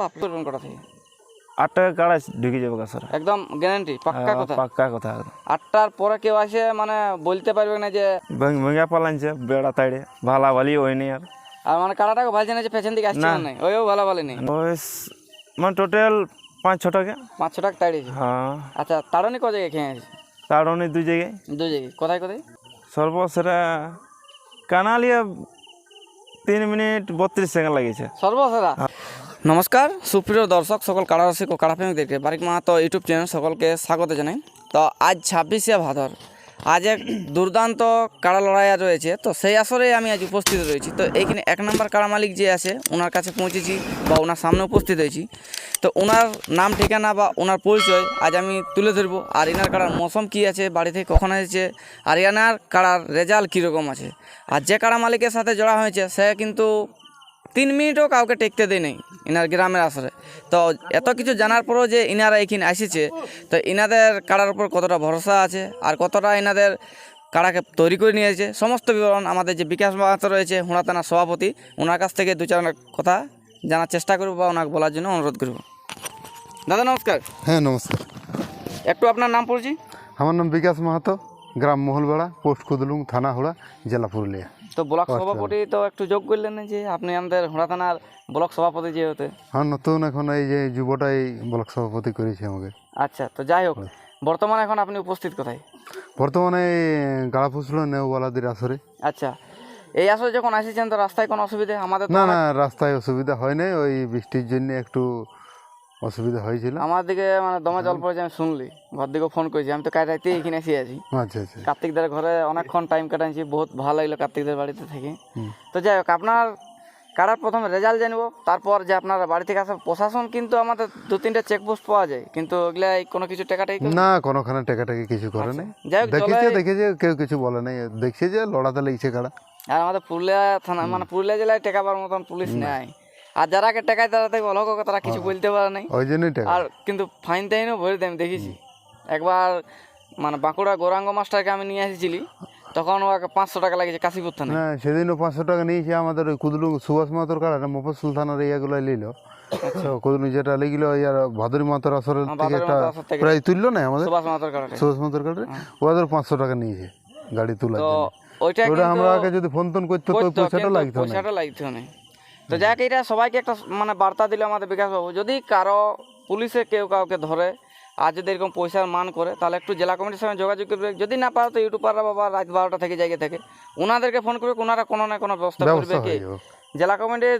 বাপ করবেন কটা থেকে। আট টাকা কাড়া ঢুকে যাবে স্যার একদম গ্যারান্টি পাক্কা কথা। পাক্কা কথা আটটার পরে কেউ আসে মানে বলতে পারবে না যে ভেঙে পালানছে বেড়া তাইড়ে ভালা ভালি ওই নেই আর। আর মানে কাটাটাকে ভালছে না যে পেছন দিকে আসছে না। নাই ওইও ভালো ভালো নেই। ওই মানে টোটাল পাঁচ ছ টাকা। পাঁচশো টাকা তাড়িয়েছে হ্যাঁ। আচ্ছা তাড়নি ক জায়গায় খেয়ে আছে অনেক দুই জায়গায়। দু জায়গায়। কোথায় কোথায়? সর্বসেরা কানালিয়া তিন মিনিট বত্রিশ সেকেন্ড লাগিয়েছে। সর্বসেরা নমস্কার, সুপ্রিয় দর্শক, সকল কাড়ারসিক ও কাড়াপ্রেমিকদেরকে বারিক মাহাতো ইউটিউব চ্যানেল সকলকে স্বাগত জানাই। তো আজ ছাব্বিশে ভাদর, আজ এক দুর্দান্ত কাড়া লড়াই আর রয়েছে। তো সেই আসরে আমি আজ উপস্থিত রয়েছি। তো এইখানে এক নম্বর কাড়া মালিক যে আছে ওনার কাছে পৌঁছেছি বা ওনার সামনে উপস্থিত হয়েছি। তো ওনার নাম, ঠিকানা বা ওনার পরিচয় আজ আমি তুলে ধরবো। আর এনার কাড়ার মৌসুম কী আছে, বাড়ি থেকে কখন এসেছে, আর এনার কাড়ার রেজাল্ট কীরকম আছে। আর যে কাড়া মালিকের সাথে জড়া হয়েছে, সে কিন্তু তিন মিনিটও কাউকে টেকতে দেয় নেই ইনার গ্রামের আসরে। তো এত কিছু জানার পরেও যে ইনারা এখানে এসেছে তো ইনাদের কাড়ার উপর কতটা ভরসা আছে আর কতটা ইনাদের কাড়াকে তৈরি করে নিয়েছে সমস্ত বিবরণ আমাদের যে বিকাশ মাহাতো রয়েছে থানার সভাপতি ওনার কাছ থেকে দু চার কথা জানার চেষ্টা করব বা ওনাকে বলার জন্য অনুরোধ করব। দাদা নমস্কার। হ্যাঁ নমস্কার। একটু আপনার নাম পড়ছি? আমার নাম বিকাশ মাহাতো গ্রাম মহলবেড়া পোস্ট কুদলুং থানা হুড়া জেলা পুরুলিয়া। তো ব্লক সভাপতি তো একটু যোগ করলেন যে আপনি আমাদের হোড়া থানার ব্লক সভাপতি যে হতে আমার নতুন এখন এই যে যুবটাই ব্লক সভাপতি করেছে আমাকে। আচ্ছা তো যাই হোক বর্তমানে এখন আপনি উপস্থিত কোথায়? বর্তমানে গাড়া ফুসল নেওয়ালাদের আসরে। আচ্ছা এই আসরে যখন আসেছেন তো রাস্তায় কোনো অসুবিধা আমাদের তো না না রাস্তায় অসুবিধা হয় নাই ওই বৃষ্টির জন্য একটু অসুবিধা হয়েছিল? আমার দিকে মানে দমে জল পড়েছে আমি শুনলি। ঘর দিকে ফোন করেছি আমি তো কাল রাতে এখানে এসে আছি। আচ্ছা আচ্ছা। কার্তিকদের ঘরে অনেকক্ষণ টাইম কাটাইছি বহুত ভালো লাগল কার্তিকদের বাড়িতে থেকে। তো যাই হোক আপনার কারার প্রথমে রেজাল্ট জানব তারপর যে আপনার বাড়ি থেকে আসা প্রশাসন কিন্তু আমাদের দু তিনটা চেকপোস্ট পাওয়া যায় কিন্তু ওগুলা কোনো কিছু টাকাটাই না কোনোখানে টেকাটাকি কিছু করে নাই। যাই হোক দেখেছে দেখেছে কেউ কিছু বলে নাই। দেখছে যে লড়াতে লেগেছে গাড়া আর আমাদের পুরুলিয়া থানা মানে পুরুলিয়া জেলায় টেকাবার মতন পুলিশ নেই। আর যারাকে টেকায় তারা থেকে অলক তারা কিছু বলতে পারে নাই। ওই জন্যই টেকা আর কিন্তু ফাইন টাইনও ভরে দেয় আমি দেখেছি একবার মানে বাঁকুড়া গৌরাঙ্গ মাস্টারকে আমি নিয়ে এসেছিলি তখন ওকে পাঁচশো টাকা লাগেছে কাশীপুর থানায় না। সেদিনও পাঁচশো টাকা নিয়েছে আমাদের ওই কুদলু সুভাষ মাতর কাড়া মফসুল থানার ইয়াগুলো নিল। কুদলু যেটা লেগিল ইয়ার ভাদুরী মাতর আসরের থেকে একটা। প্রায় তুললো না আমাদের? সুভাষ মাতার কারণে সুভাষ মাতর কাড়ে ওদের পাঁচশো টাকা নিয়েছে গাড়ি তোলার তো জন্য। ওইটা আমরা আগে যদি ফোন টোন করতো তো পয়সাটা লাগতো না। পয়সাটা লাগতো না। তো যাক এটা সবাইকে একটা মানে বার্তা দিল আমাদের বিকাশবাবু যদি কারও পুলিশে কেউ কাউকে ধরে আর যদি এরকম পয়সার মান করে তাহলে একটু জেলা কমিটির সঙ্গে যোগাযোগ করবে যদি না পারো তো ইউটিউবাররা বাবা রাত বারোটা থেকে জায়গা থেকে ওনাদেরকে ফোন করবে ওনারা কোনো না কোনো ব্যবস্থা করবে কি জেলা কমিটির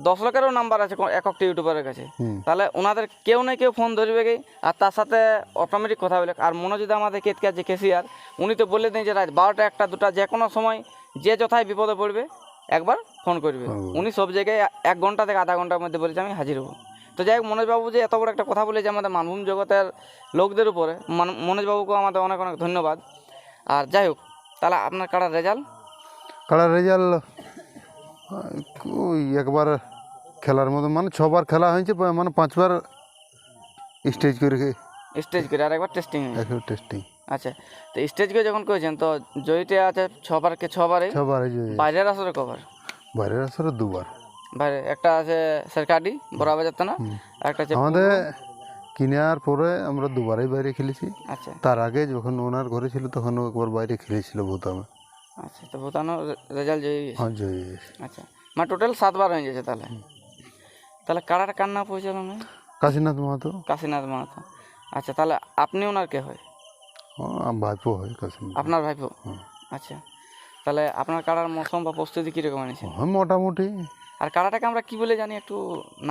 দশ লোকেরও নাম্বার আছে কোন- এক একটা ইউটিউবারের কাছে তাহলে ওনাদের কেউ না কেউ ফোন ধরবে কি আর তার সাথে অটোমেটিক কথা বলে আর মনোজিৎ আমাদের কেতকে আছে কেসিয়ার উনি তো বলে দিন যে রাত বারোটা একটা দুটা যে কোনো সময় যে যথায় বিপদে পড়বে একবার ফোন করবে। উনি সব জায়গায় এক ঘণ্টা থেকে আধা ঘণ্টার মধ্যে বলেছে আমি হাজির হব। তো যাই হোক মনোজবাবু যে এত বড় একটা কথা বলেছে আমাদের মানভূম জগতের লোকদের উপরে মান- মনোজবাবুকেও আমাদের অনেক অনেক ধন্যবাদ। আর যাই হোক তাহলে আপনার কাটার রেজাল্ট? কাড়ার রেজাল্ট? একবার খেলার মতো মানে ছবার খেলা হয়েছে মানে পাঁচবার স্টেজ করে স্টেজ করে আর একবার টেস্টিং টেস্টিং আচ্ছা তো স্টেজকে যখন করেছেন তো জয়ীতে আছে ছবার কে ছবারে ছবার বাইরের আসরে কভার বাইরের আসরে দুবার। বাইরে একটা আছে সরকারি বড়াবাজার থানা আর একটা আছে আমাদের কিনার পরে আমরা দুবারই বাইরে খেলেছি। আচ্ছা। তার আগে যখন ওনার ঘরে ছিল তখন একবার বাইরে খেলেছিল ভূতামে। আচ্ছা তো ভুতানো রেজাল্ট জয়ী হ্যাঁ জয় আচ্ছা মানে টোটাল সাতবার হয়ে গেছে তাহলে? তাহলে কারার কান্না পরিচালনা কাশীনাথ মাহাতো। কাশীনাথ মাহাতো। আচ্ছা তাহলে আপনি ওনার কে হয়? আমার ভাইপো হয় কাশীনাথ আপনার ভাইপো? আচ্ছা। তাহলে আপনার কারার মৌসুম বা প্রস্তুতি কীরকম এনেছে হ্যাঁ মোটামুটি। আর কারাটাকে আমরা কি বলে জানি একটু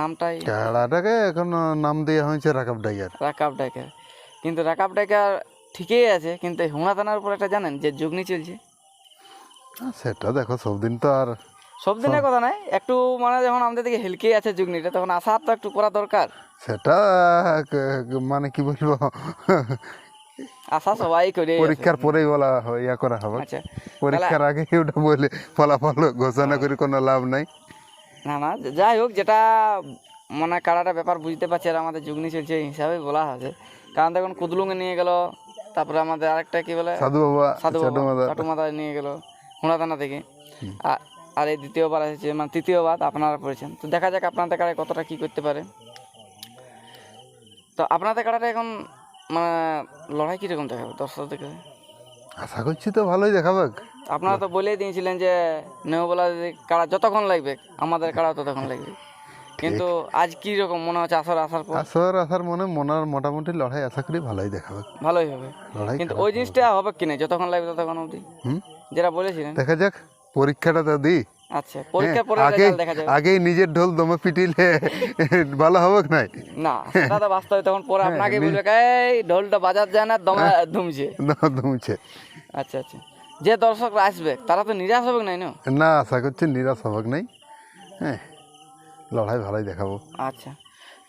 নামটাই? খেলাটাকে এখন নাম দেওয়া হয়েছে রাকাব ডাইয়ার রাকাব ডাইকার কিন্তু রাকাব ডাইকার ঠিকই আছে কিন্তু হুমা থানার উপর একটা জানেন যে যুগনি চলছে? সেটা দেখো সব দিন তো আর সব দিনের কথা নাই একটু মানে যখন আমাদের দিকে হেলকে আছে যুগনিটা তখন আশা তো একটু করা দরকার। সেটা মানে কি বলব? আশা সবাই করে পরীক্ষার পরেই বলা হয় ইয়া করা হবে। আচ্ছা। পরীক্ষার আগে ওটা বলে ফলাফল ঘোষণা করে কোনো লাভ নাই। না না যাই হোক যেটা মানে কারাটা ব্যাপার বুঝতে পারছি আর আমাদের যুগনি চলছে হিসাবে বলা আছে কারণ দেখুন কুদলুঙ্গে নিয়ে গেল তারপরে আমাদের আরেকটা কি বলে? সাধু বাবা সাধু বাবা চাটু মাথা নিয়ে গেল হুড়া থেকে। আর আর এই দ্বিতীয়বার এসেছে মানে তৃতীয়বার আপনারা পড়েছেন। তো দেখা যাক আপনাদের কাড়ায় কতটা কি করতে পারে। তো আপনাদের কাড়াটা এখন মানে লড়াই কীরকম দেখাবে দর্শক দেখে আশা করছি তো ভালোই দেখাবে। আপনারা তো বলেই দিয়েছিলেন যে নেওবলা কাড়া যতক্ষণ লাগবে আমাদের কাড়া ততক্ষণ লাগবে। কিন্তু আজ কি রকম মনে হচ্ছে আসর আসার পর? আসর আসার মনে মনের মোটামুটি লড়াই আশা করি ভালোই দেখাবে। ভালোই হবে। লড়াই কিন্তু ওই জিনিসটা হবে কি না যতক্ষণ লাগবে ততক্ষণ অবধি? যেটা বলেছিলেন। দেখা যাক পরীক্ষাটা তো দিই। আচ্ছা পরে আগে দেখা যাবে। আগেই নিজের ঢোল দমে পিটিলে ভালো হবে নাই? না বাস্তবে তখন পরে হ্যাঁ, আপনাকে বলবে এই ঢোলটা বাজার যায় না দমে ধুমছে। ধুমছে। আচ্ছা আচ্ছা। যে দর্শকরা আসবে তারা তো নিরাশ হবে নাই না? না আশা করছি নিরাশ হবে নাই। হ্যাঁ লড়াই ভালোই দেখাবো। আচ্ছা।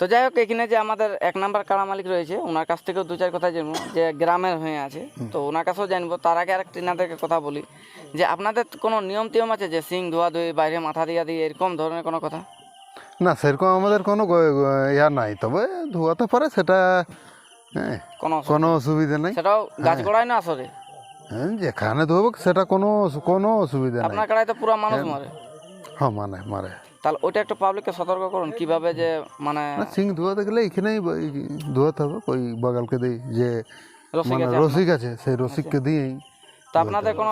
তো যাই হোক এখানে যে আমাদের এক নাম্বার কাড়া মালিক রয়েছে ওনার কাছ থেকেও দু চার কথা জানব যে গ্রামের হয়ে আছে। তো ওনার কাছেও জানব তার আগে আরেকটা এনাদেরকে কথা বলি যে আপনাদের কোনো নিয়ম টিয়ম আছে যে সিং ধোয়া ধুই বাইরে মাথা দিয়া দিয়ে এরকম ধরনের কোনো কথা? না সেরকম আমাদের কোনো ইয়া নাই তবে ধোয়াতে পারে সেটা হ্যাঁ কোনো কোনো অসুবিধা নেই। সেটাও গাছ গোড়ায় না হ্যাঁ যেখানে ধোবো সেটা কোনো কোনো অসুবিধা নেই। আপনার কাড়ায় তো পুরো মানুষ মরে। হ্যাঁ মানে মারে। তাহলে ওইটা একটা পাবলিককে সতর্ক করুন কীভাবে যে মানে সিং ধোয়াতে গেলে এখানেই ধোয়াতে হবে ওই বাগালকে দিই যে রসিক মানে আছে রসিক আছে সেই রসিককে দিয়েই তো আপনাদের কোনো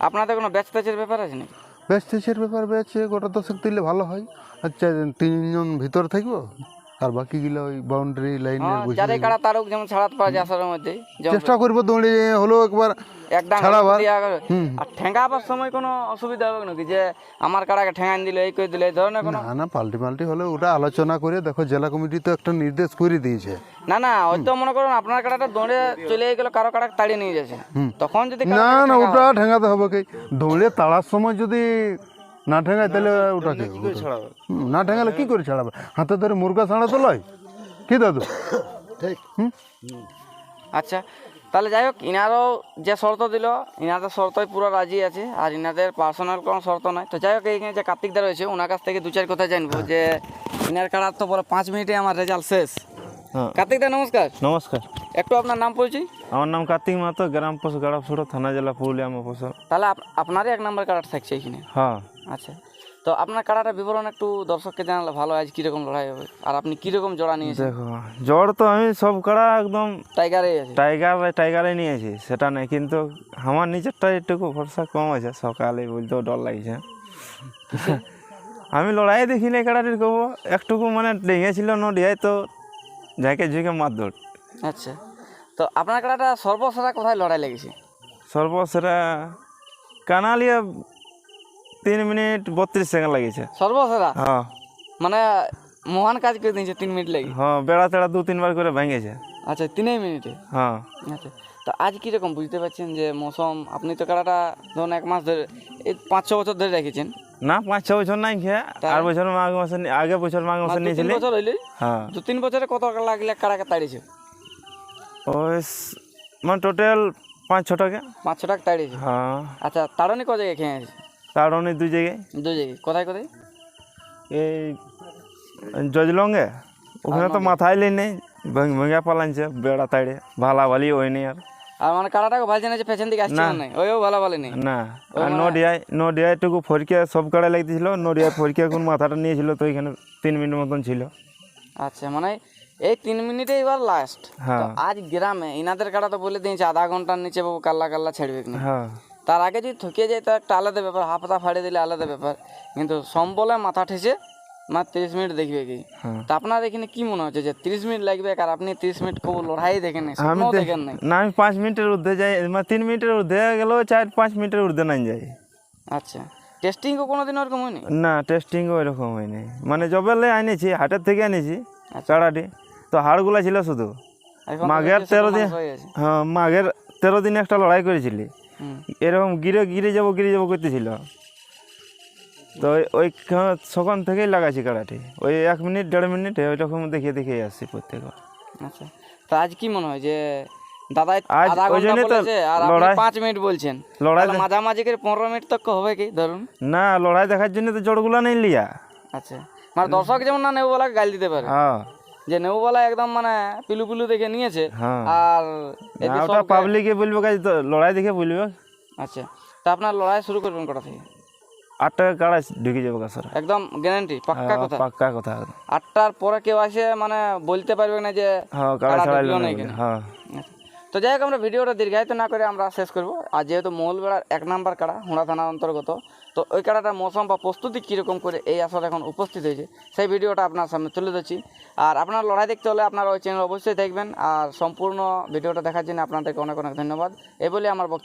আপনাদের কোনো ব্যাচ ট্যাচের ব্যাপার আছে নাকি? ব্যাচ ট্যাচের ব্যাপার ব্যাচ গোটা দশেক দিলে ভালো হয়। আচ্ছা তিনজন ভিতর থাকব? আর বাকিগুলো ওই বাউন্ডারি লাইনের হ্যাঁ, বসে যাদের কাড়া তারক যেমন ছাড়াতে পারে যে আসরের মধ্যে চেষ্টা করব দৌড়ে হলেও একবার এক ডাং ছাড়াবার। আর ঠেঙ্গা আবার সময় কোনো অসুবিধা হবে নাকি? যে আমার কাড়াকে ঠেঙ্গান দিলে এই করে দিলে এই ধরনের কোনো না না পাল্টি পাল্টি হলে ওটা আলোচনা করে দেখো জেলা কমিটি তো একটা নির্দেশ করে দিয়েছে। না না হয়তো মনে করুন আপনার কাড়াটা দৌড়ে চলে গেল কারও কাড়া তাড়িয়ে নিয়ে যাচ্ছে তখন যদি না না ওটা ঠেঙাতে হবে কি? দৌড়ে তাড়ার সময় যদি না ঠেঙায় তাহলে ওটা কি হুম, না ঠেঙালে কি করে ছাড়াবে? হাতে ধরে মুরগা ছাড়া তো লয়? কি দাদু? ঠিক। আচ্ছা তাহলে যাই হোক ইনারও যে শর্ত দিল ইনাদের শর্তই পুরো রাজি আছে আর ইনাদের পার্সোনাল কোনো শর্ত নাই তো যাই হোক এইখানে যে কার্তিকদা রয়েছে ওনার কাছ থেকে দু চার কথা জানব যে ইনার কাড়ার তো বলে পাঁচ মিনিটে আমার রেজাল্ট শেষ। হ্যাঁ। কার্তিকদা নমস্কার। নমস্কার। একটু আপনার নাম পরিচয়? আমার নাম কার্তিক মাতো গ্রাম পোস্ট গাড়াপুর থানা জেলা পুরুলিয়া মফসল তাহলে আপনারই এক নাম্বার কার্ড থাকছে এখানে? হ্যাঁ। আচ্ছা। তো আপনার কাড়াটা বিবরণ একটু দর্শককে জানালে ভালো আজ কীরকম লড়াই হবে? আর আপনি কীরকম জোড়া নিয়েছেন? দেখো জ্বর তো আমি সব কাড়া একদম টাইগারে টাইগার টাইগারে নিয়েছি সেটা নেই কিন্তু আমার নিজেরটা একটু ভরসা কম আছে সকালে বলতেও ডর লাগছে। আমি লড়াই দেখি না কাড়াটির কব একটুকু মানে ডেঙেছিল নডিয়ায় তো ঝাঁকে ঝুঁকে মার দৌড় আচ্ছা। তো আপনার কাড়াটা সর্বসেরা কোথায় লড়াই লেগেছে? সর্বসেরা কানালিয়া তিন মিনিট বত্রিশ সেকেন্ড লাগিয়েছে। সর্বসেরা হ্যাঁ। মানে মহান কাজ করে দিয়েছে তিন মিনিট লাগে। হ্যাঁ বেড়া তেড়া দু তিনবার করে ভেঙেছে। আচ্ছা তিনই মিনিটে? হ্যাঁ। আচ্ছা তো আজ কীরকম বুঝতে পারছেন যে মৌসুম? আপনি তো কাড়াটা ধরুন এক মাস ধরে এই পাঁচ ছ বছর ধরে রেখেছেন। না পাঁচ ছ বছর নাই খেয়ে আর বছর মাঘ মাসে আগে বছর মাঘ মাসে তিন নিয়েছিলি। বছর হইলে? হ্যাঁ। দু তিন বছরে কত লাগলে কাড়াকে তাড়িয়েছে? ওই মানে টোটাল পাঁচ ছ টাকা পাঁচ ছ টাকা তাড়িয়েছে? হ্যাঁ। আচ্ছা তাড়নি ক জায়গায় খেয়ে আছে অনেক দুই জায়গায়। দু জায়গায়। কোথায় কোথায়? এই জজলঙ্গে ওখানে তো মাথায় লেই নেই। ভেঙে পালাইছে বেড়া তাড়ে। ভালা ভালি ওই নেই আর। আর মানে কাড়াটাকে ভালো জানে যে পেছন দিকে আসছে না। ওইও ভালো ভালো নেই না। আর নডিয়ায় নডিয়ায় টুকু ফরিকা সব কাড়া লাগতেছিল নডিয়ায় ফরিকা কোন মাথাটা নিয়েছিল তো এখানে তিন মিনিট মতন ছিল। আচ্ছা মানে এই তিন মিনিটে এবার লাস্ট হ্যাঁ। আজ গ্রামে ইনাদের কাড়া তো বলে দিয়েছে আধা ঘণ্টার নিচে বাবু কাল্লা কাল্লা ছেড়বে না হ্যাঁ। তার আগে যদি থকিয়ে যায় তো একটা আলাদা ব্যাপার হাফতা ফাড়িয়ে দিলে আলাদা ব্যাপার। কিন্তু সম্বলে মাথা ঠেসে মাত্র তিরিশ মিনিট দেখবে কি? হ্যাঁ। তা আপনার এখানে কি মনে হচ্ছে যে তিরিশ মিনিট লাগবে আর আপনি তিরিশ মিনিট খুব লড়াই দেখেন আমি দেখেন নাই। না আমি পাঁচ মিনিটের ঊর্ধ্বে যাই মানে তিন মিনিটের ঊর্ধ্বে গেলেও চার পাঁচ মিনিটের ঊর্ধ্বে নাই যাই। আচ্ছা টেস্টিংও কোনো দিন ওরকম হয়নি? না টেস্টিং ওইরকম হয়নি। মানে জবেলে আনিছি হাটের থেকে আনেছি আচ্ছা। চাড়াটি তো হাড়গুলা ছিল শুধু। মাঘের তেরো দিন। হ্যাঁ মাঘের তেরো দিন একটা লড়াই করেছিলি। এরকম গিরে গিরে যাব গিরে যাব করতেছিল। তো ওই- সকাল থেকেই লাগাইছি কাড়াটি ওই এক মিনিট দেড় মিনিট ওই রকম দেখিয়ে দেখিয়ে আসছি প্রত্যেকবার আচ্ছা। তা আজ কি মনে হয় যে দাদা আধা ঘণ্টা বলেছে আর আপনি পাঁচ মিনিট বলছেন। লড়াই মাঝামাঝি করে পনেরো মিনিট তক হবে কি? ধরুন। না লড়াই দেখার জন্য তো জড়গুলা নেই লিয়া। আচ্ছা। মানে দর্শক যেমন না গাল দিতে পারে। হ্যাঁ। যে একদম মানে পিলু পিলু দেখে নিয়েছে। হ্যাঁ। আর ওটা পাবলিকে বলবে লড়াই দেখে বলবে। আচ্ছা। তা আপনার লড়াই শুরু করবেন কটা থেকে? আটটা কাড়া ঢুকে যাব একদম গ্যারান্টি পাক্কা কথা। পাক্কা কথা আটটার পরে কেউ আসে মানে বলতে পারবে না যে হ্যাঁ কাড়া ছাড়াইলো না। হ্যাঁ। তো যাই হোক আমরা ভিডিওটা দীর্ঘায়িত না করে আমরা শেষ করব। আর যেহেতু মৌলবেড়ার এক নাম্বার কাড়া হুড়া থানার অন্তর্গত তো ওই কাড়াটার মৌসুম বা প্রস্তুতি কীরকম করে এই আসরে এখন উপস্থিত হয়েছে সেই ভিডিওটা আপনার সামনে তুলে ধরছি। আর আপনার লড়াই দেখতে হলে আপনারা ওই চ্যানেল অবশ্যই দেখবেন। আর সম্পূর্ণ ভিডিওটা দেখার জন্য আপনাদেরকে অনেক অনেক ধন্যবাদ। এই বলে আমার বক্তব্য।